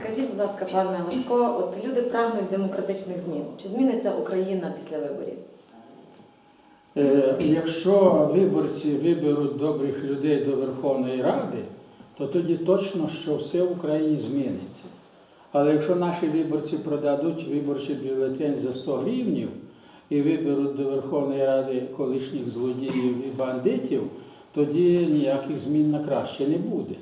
Скажіть, будь ласка, пане Левко, от люди прагнуть демократичних змін. Чи зміниться Україна після виборів? Е, Якщо виборці виберуть добрих людей до Верховної Ради, то тоді точно, що все в Україні зміниться. Але якщо наші виборці продадуть виборчий бюлетень за 100 гривнів і виберуть до Верховної Ради колишніх злодіїв і бандитів, тоді ніяких змін на краще не буде.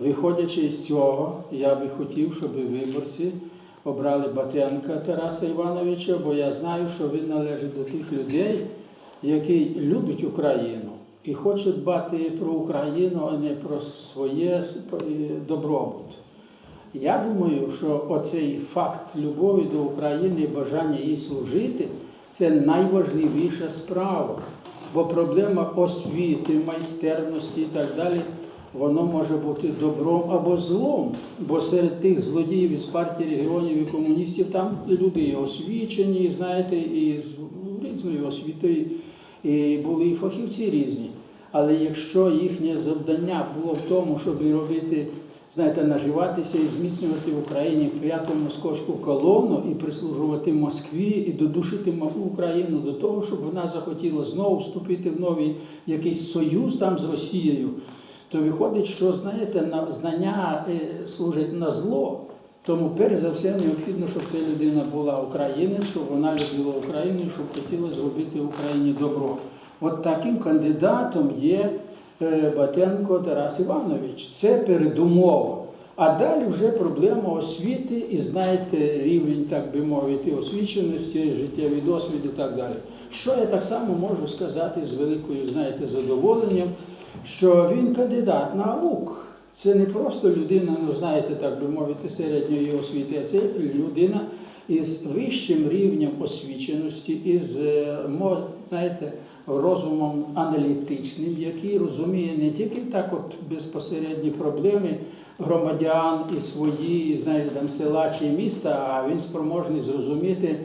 Виходячи із цього, я би хотів, щоб виборці обрали Батенка Тараса Івановича, бо я знаю, що він належить до тих людей, які люблять Україну і хочуть дбати про Україну, а не про своє добробут. Я думаю, що оцей факт любові до України і бажання їй служити це найважливіша справа. Бо проблема освіти, майстерності і так далі, воно може бути добром або злом. Бо серед тих злодіїв із партії регіонів і комуністів там люди і освічені, знаєте, і з різною освітою, і були і фахівці різні. Але якщо їхнє завдання було в тому, щоб робити, знаєте, наживатися і зміцнювати в Україні п'яту московську колону і прислужувати Москві і додушити Україну до того, щоб вона захотіла знову вступити в новий якийсь союз там з Росією, то виходить, що знаєте, на знання е, служать на зло. Тому перш за все необхідно, щоб ця людина була українець, щоб вона любила Україну щоб хотіла зробити Україні добро. От таким кандидатом є е, Батенко Тарас Іванович. Це передумова. А далі вже проблема освіти і знаєте, рівень, так би мовити, освіченості, життєвий досвід і так далі. Що я так само можу сказати з великою, знаєте, задоволенням, що він кандидат наук. Це не просто людина, ну знаєте, так би мовити, середньої освіти, а це людина із вищим рівнем освіченості, із е, знаєте, розумом аналітичним, який розуміє не тільки так, от безпосередні проблеми громадян і свої, і, знаєте, там села чи міста, а він спроможний зрозуміти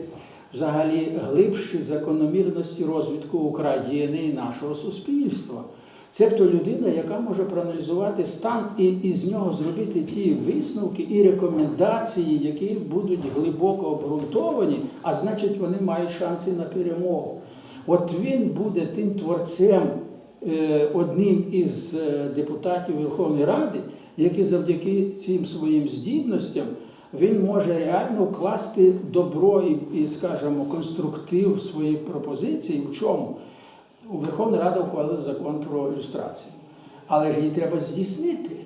взагалі глибші закономірності розвитку України і нашого суспільства. Цебто людина, яка може проаналізувати стан і із нього зробити ті висновки і рекомендації, які будуть глибоко обґрунтовані, а значить, вони мають шанси на перемогу. От він буде тим творцем, е, одним із е, депутатів Верховної Ради, який завдяки цим своїм здібностям він може реально вкласти добро і, і скажімо, конструктив в свої пропозиції. В чому? Верховна Рада ухвалила закон про ілюстрацію. Але ж її треба здійснити.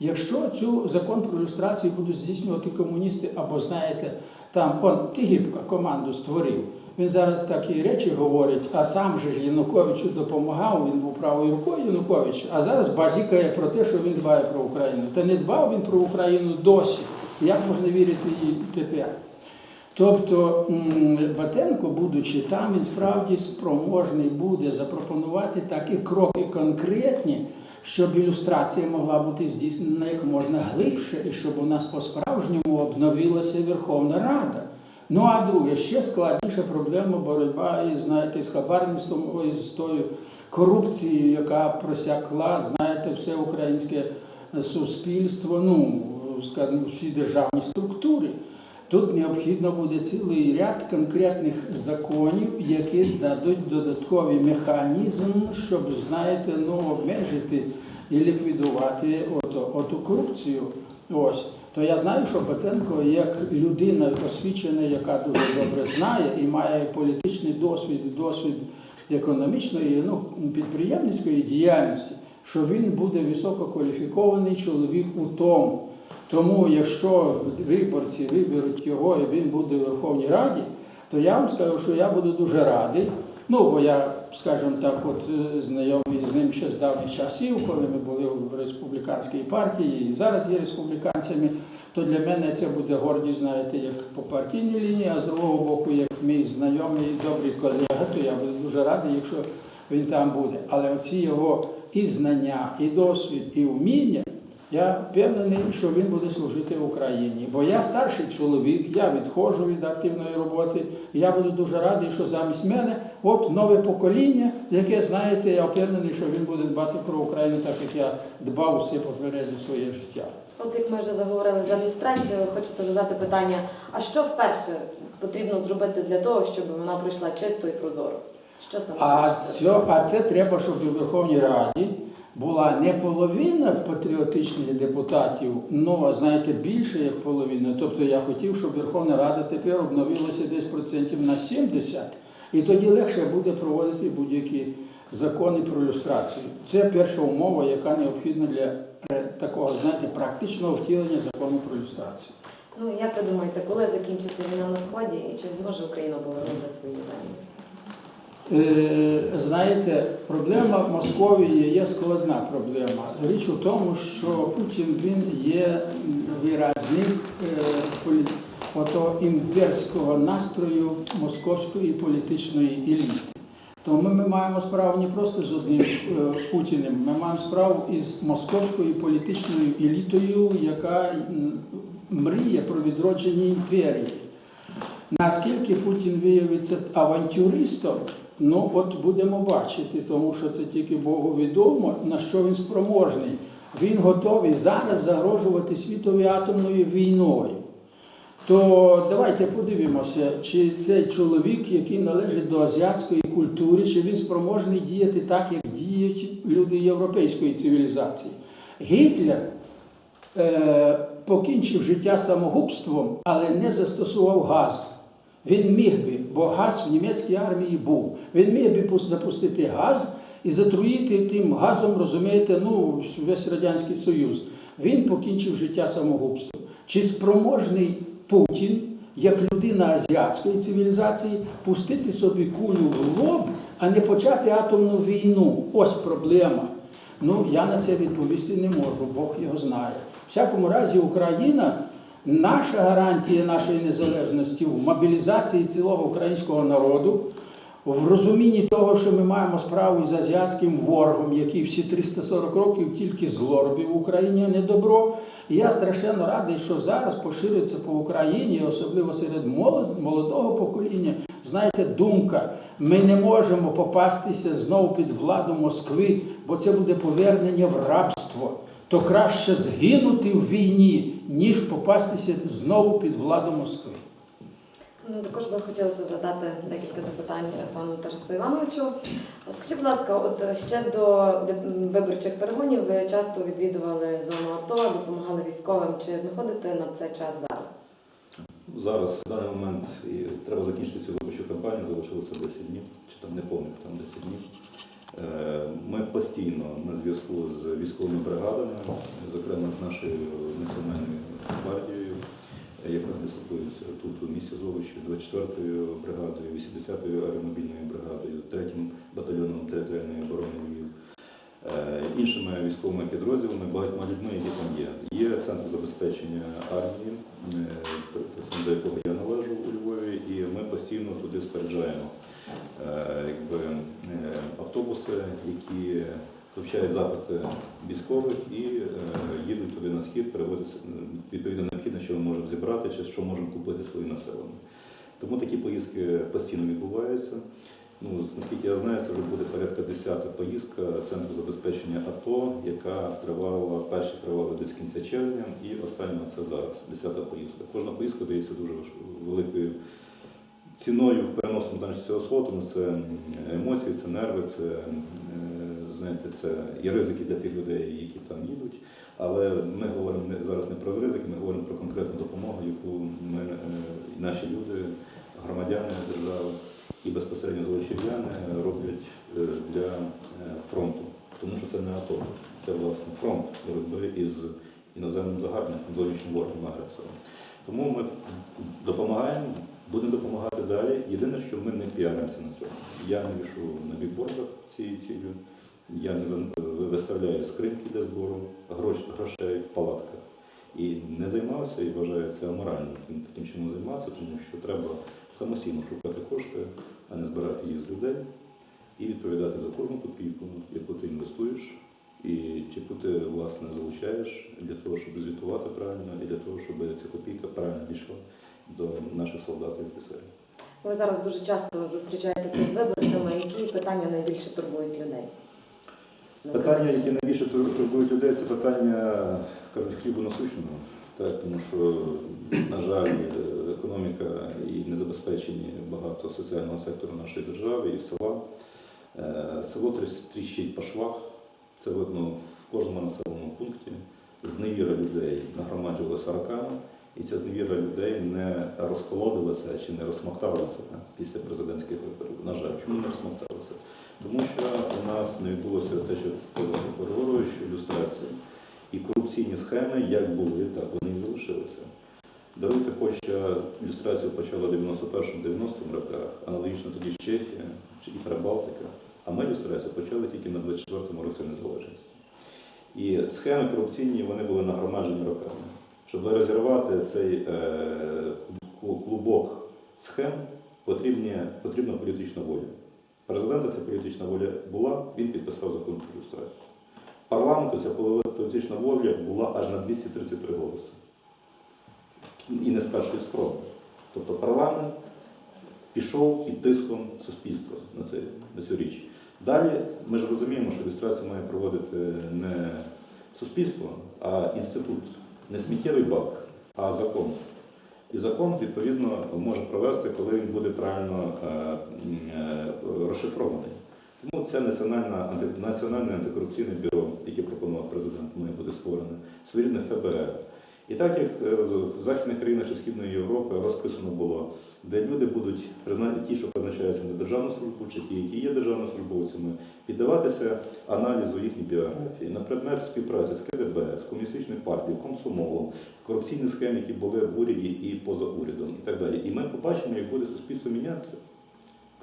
Якщо цю закон про ілюстрацію будуть здійснювати комуністи, або знаєте, там он Тигіпка команду створив. Він зараз такі речі говорить, а сам же ж Януковичу допомагав, він був правою рукою Януковича, а зараз базікає про те, що він дбає про Україну. Та не дбав він про Україну досі. Як можна вірити їй тепер? Тобто Батенко, будучи там, він справді спроможний буде запропонувати такі кроки конкретні, щоб ілюстрація могла бути здійснена як можна глибше, і щоб у нас по-справжньому обновилася Верховна Рада. Ну а друге, ще складніша проблема боротьба із, знаєте, з хабарництвом, з тою корупцією, яка просякла, знаєте, все українське суспільство, ну, скажімо, всі державні структури. Тут необхідно буде цілий ряд конкретних законів, які дадуть додатковий механізм, щоб, знаєте, ну, обмежити і ліквідувати оту, оту корупцію. Ось. То я знаю, що Батенко як людина освічена, яка дуже добре знає і має політичний досвід, досвід економічної, ну, підприємницької діяльності, що він буде висококваліфікований чоловік у тому. Тому, якщо виборці виберуть його і він буде в Верховній Раді, то я вам скажу, що я буду дуже радий. Ну, бо я, скажімо так, от е, знайомий з ним ще з давніх часів, коли ми були в республіканській партії і зараз є республіканцями, то для мене це буде гордість, знаєте, як по партійній лінії, а з другого боку, як мій знайомий і добрий колега, то я буду дуже радий, якщо він там буде. Але оці його і знання, і досвід, і вміння Я впевнений, що він буде служити Україні. Бо я старший чоловік, я відходжу від активної роботи. І я буду дуже радий, що замість мене от нове покоління, яке, знаєте, я впевнений, що він буде дбати про Україну, так як я дбав усе попереднє своє життя. От як ми вже заговорили за ілюстрацію, хочеться задати питання: а що вперше потрібно зробити для того, щоб вона пройшла чисто і прозоро? Що саме А це, а це треба, щоб у Верховній Раді була не половина патріотичних депутатів, ну знаєте, більше як половина. Тобто я хотів, щоб Верховна Рада тепер обновилася десь процентів на 70, і тоді легше буде проводити будь-які закони про люстрацію. Це перша умова, яка необхідна для е, такого, знаєте, практичного втілення закону про люстрацію. Ну як ви думаєте, коли закінчиться війна на сході і чи зможе Україна повернути свої землі? Е, Знаєте, проблема Московії є складна проблема. Річ у тому, що Путін він є виразник е, імперського настрою московської політичної еліти. Тому ми маємо справу не просто з одним е, Путіним, ми маємо справу із московською політичною елітою, яка мріє про відродження імперії. Наскільки Путін виявиться авантюристом, ну от будемо бачити, тому що це тільки Богу відомо, на що він спроможний. Він готовий зараз загрожувати світові атомною війною. То давайте подивимося, чи цей чоловік, який належить до азіатської культури, чи він спроможний діяти так, як діють люди європейської цивілізації. Гітлер е, покінчив життя самогубством, але не застосував газ. Він міг би, бо газ в німецькій армії був. Він міг би запустити газ і затруїти тим газом, розумієте, ну, весь Радянський Союз. Він покінчив життя самогубством. Чи спроможний Путін, як людина азіатської цивілізації, пустити собі кулю в лоб, а не почати атомну війну? Ось проблема. Ну, я на це відповісти не можу, Бог його знає. В всякому разі, Україна, наша гарантія нашої незалежності в мобілізації цілого українського народу, в розумінні того, що ми маємо справу із азіатським ворогом, який всі 340 років тільки зло робив в Україні, а не добро. І я страшенно радий, що зараз поширюється по Україні, особливо серед молодого покоління, знаєте, думка. Ми не можемо попастися знову під владу Москви, бо це буде повернення в рабство. То краще згинути в війні, ніж попастися знову під владу Москви. Ну, також би хотілося задати декілька запитань пану Тарасу Івановичу. Скажіть, будь ласка, от ще до виборчих перегонів ви часто відвідували зону АТО, допомагали військовим. Чи знаходите на це час зараз? Зараз, в даний момент, і треба закінчити цю виборчу кампанію, залишилося 10 днів, чи там не повних там 10 днів. Е, Ми постійно на зв'язку з військовими бригадами, зокрема з нашою національною гвардією, яка дислокується тут у місті Золочі, 24-ю бригадою, 80-ю аеромобільною бригадою, 3-м батальйоном територіальної оборони Львів, е, іншими військовими підрозділами, багатьма людьми, які там є. Є центр забезпечення армії, е, до якого я належу у Львові, і ми постійно туди споряджаємо якби, е, автобуси, які вивчають запити військових і е, їдуть туди на схід, перевозять е, відповідно необхідне, що ми можемо зібрати, чи що можемо купити своє населення. Тому такі поїздки постійно відбуваються. Ну, наскільки я знаю, це вже буде порядка 10-та поїздка Центру забезпечення АТО, яка тривала, перші тривали десь кінця червня, і остання це зараз, 10 поїздка. Кожна поїздка дається дуже великою ціною в переносному значенні цього слова, тому це емоції, це нерви, це, е, знаєте, це і ризики для тих людей, які там їдуть. Але ми говоримо зараз не про ризики, ми говоримо про конкретну допомогу, яку ми, е, наші люди, громадяни держави і безпосередньо злочинляни роблять е, для фронту. Тому що це не АТО, це власне фронт боротьби із іноземним загарбником, зовнішнім ворогом агресором. Тому ми допомагаємо, будемо допомагати далі. Єдине, що ми не піаримося на цьому. Я не вішу на бікбордах цією цілю, я не виставляю скриньки для збору грошей в палатках. І не займався і вважаю це аморальним таким чином займатися, тому що треба самостійно шукати кошти, а не збирати їх з людей і відповідати за кожну копійку, яку ти інвестуєш, і чи ти власне залучаєш для того, щоб звітувати правильно, і для того, щоб ця копійка правильно дійшла до наших солдат і офіцерів. Ви зараз дуже часто зустрічаєтеся з виборцями. Які питання найбільше турбують людей? Питання, які найбільше турбують людей, це питання кажуть, хлібу насущного. Так, тому що, на жаль, економіка і не забезпечені багато соціального сектору нашої держави і села. Е, Село тріщить по швах. Це видно в кожному населеному пункті. Зневіра людей нагромаджувалася роками, і ця зневіра людей не розхолодилася чи не розсмокталася після президентських виборів. На жаль, чому не розсмокталася? Тому що у нас не відбулося те, що Григорович, ілюстрація. І корупційні схеми як були, так вони і залишилися. Даруйте, Польща ілюстрацію почала в 91-90 роках, аналогічно тоді Чехія і Прибалтика. А ми ілюстрацію почали тільки на 24-му році незалежності. І схеми корупційні вони були нагромаджені роками. Щоб розірвати цей е, клубок схем, потрібна політична воля. Президента ця політична воля була, він підписав закон про ілюстрацію. Парламенту ця політична воля була аж на 233 голоси. І не з першої спроби. Тобто парламент пішов під тиском суспільства на, це, на цю річ. Далі ми ж розуміємо, що ілюстрацію має проводити не суспільство, а інститут. Не сміттєвий бак, а закон. І закон, відповідно, може провести, коли він буде правильно е, е, розшифрований. Тому це національне антикорупційне бюро, яке пропонував президент, має бути створене, своєрідне ФБР. І так як е, в західних країнах чи Східної Європи розписано було, де люди будуть призна- ті, що призначаються на державну службу, чи ті, які є державними службовцями, піддаватися аналізу їхньої біографії на предмет співпраці з КДБ, з комуністичною партією, комсомолом, корупційних схем, які були в уряді і поза урядом, і так далі. І ми побачимо, як буде суспільство мінятися,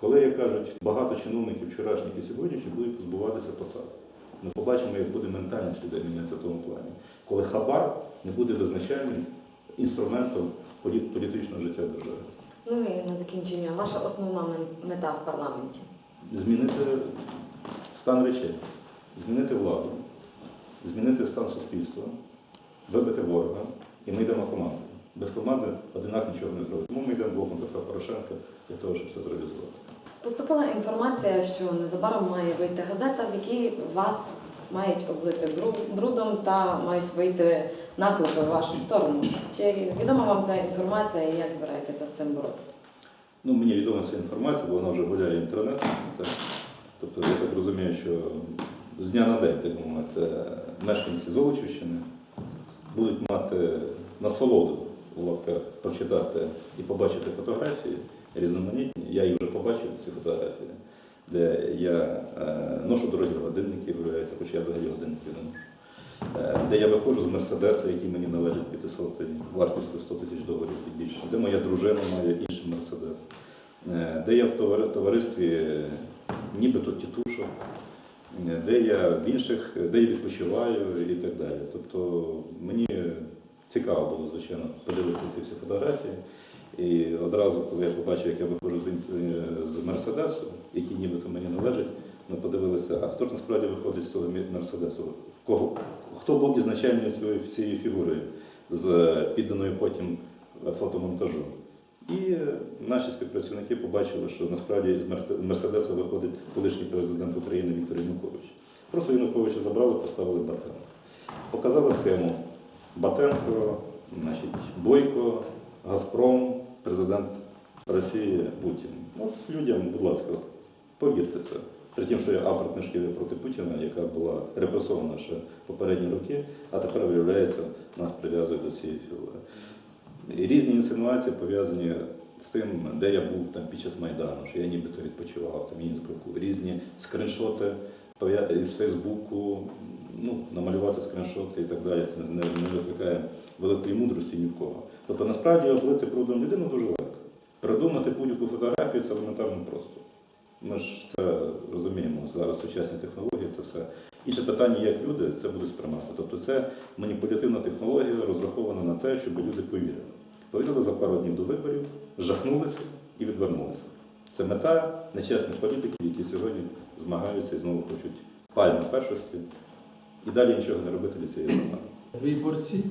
коли, як кажуть, багато чиновників вчорашніх і сьогоднішніх будуть позбуватися посад. Ми побачимо, як буде ментальність людей мінятися в тому плані, коли хабар не буде визначальним інструментом політичного життя держави. Ну і на закінчення, ваша основна мета в парламенті. Змінити стан речей, змінити владу, змінити стан суспільства, вибити ворога, і ми йдемо командою. Без команди одинак нічого не зробить. Тому ми йдемо блоком Петра Порошенка для того, щоб це зреалізувати. Поступила інформація, що незабаром має вийти газета, в якій вас мають облити брудом та мають вийти наклепи в вашу сторону. Чи відома вам ця інформація і як збираєтеся з цим боротися? Ну, мені відома ця інформація, бо вона вже гуляє інтернетом. Тобто я так розумію, що з дня на день, так мовити, мешканці Золочівщини будуть мати насолоду прочитати і побачити фотографії різноманітні. Я їх вже побачив, ці фотографії, де я е, ношу дорогі годинники, виявляється, хоча я взагалі годинників не ношу. Е, Де я виходжу з Мерседеса, який мені належить 500 вартістю 100 тисяч доларів і більше, де моя дружина має інший Мерседес, Е, де я в товаристві нібито тітушок, де я в інших, де я відпочиваю і так далі. Тобто мені цікаво було, звичайно, подивитися ці всі фотографії. І одразу, коли я побачив, як я виходжу з Мерседесу, який нібито мені належить, ми подивилися, а хто ж насправді виходить з цього Мерседесу? Кого? Хто був ізначальною цією, фігурою з підданою потім е, фотомонтажу? І е, наші співпрацівники побачили, що насправді з Мерседеса виходить колишній президент України Віктор Янукович. Просто Януковича забрали, поставили Батенко. Показали схему Батенко, значить, Бойко, Газпром, президент Росії Путін. От людям, будь ласка, повірте це. При тим, що я автор книжки проти Путіна, яка була репресована ще попередні роки, а тепер, виявляється, нас прив'язують до цієї фігури. І різні інсинуації пов'язані з тим, де я був там під час Майдану, що я нібито відпочивав там Інспруку. Різні скріншоти із Фейсбуку, ну, намалювати скріншоти і так далі. Це не, не викликає великої мудрості ні в кого. Тобто насправді облити брудом людину дуже легко. Придумати будь-яку фотографію це елементарно просто. Ми ж це розуміємо, зараз сучасні технології, це все. Інше питання, як люди це буде сприймати. Тобто це маніпулятивна технологія розрахована на те, щоб люди повірили. Повірили за пару днів до виборів, жахнулися і відвернулися. Це мета нечесних політиків, які сьогодні змагаються і знову хочуть пальми першості і далі нічого не робити для цієї громади. виборці,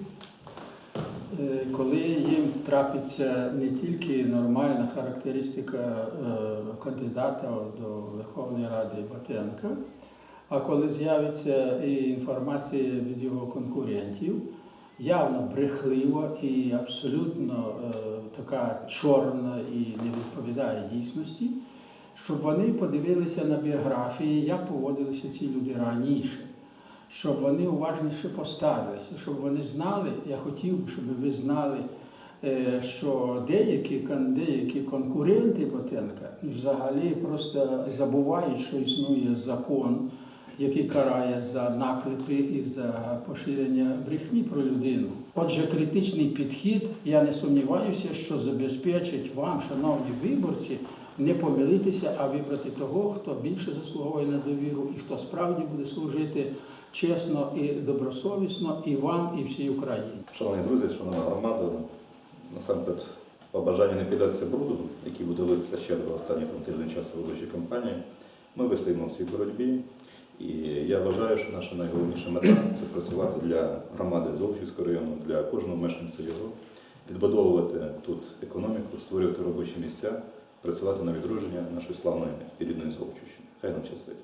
коли їм трапиться не тільки нормальна характеристика е, кандидата до Верховної Ради Батенка, а коли з'явиться і інформація від його конкурентів, явно брехлива і абсолютно е, така чорна і не відповідає дійсності, щоб вони подивилися на біографії, як поводилися ці люди раніше щоб вони уважніше поставилися, щоб вони знали, я хотів би, щоб ви знали, е, що деякі, деякі конкуренти Ботенка взагалі просто забувають, що існує закон, який карає за наклепи і за поширення брехні про людину. Отже, критичний підхід, я не сумніваюся, що забезпечить вам, шановні виборці, не помилитися, а вибрати того, хто більше заслуговує на довіру і хто справді буде служити чесно і добросовісно і вам, і всій Україні. Шановні друзі, шановна громада, насамперед побажання не піддатися бруду, який буде литися ще до останніх тиждень часу виборчої кампанії. Ми вистоїмо в цій боротьбі. І я вважаю, що наша найголовніша мета це працювати для громади Золочівського району, для кожного мешканця його, відбудовувати тут економіку, створювати робочі місця, працювати на відродження нашої славної і рідної Золочівщини. Хай нам щастить.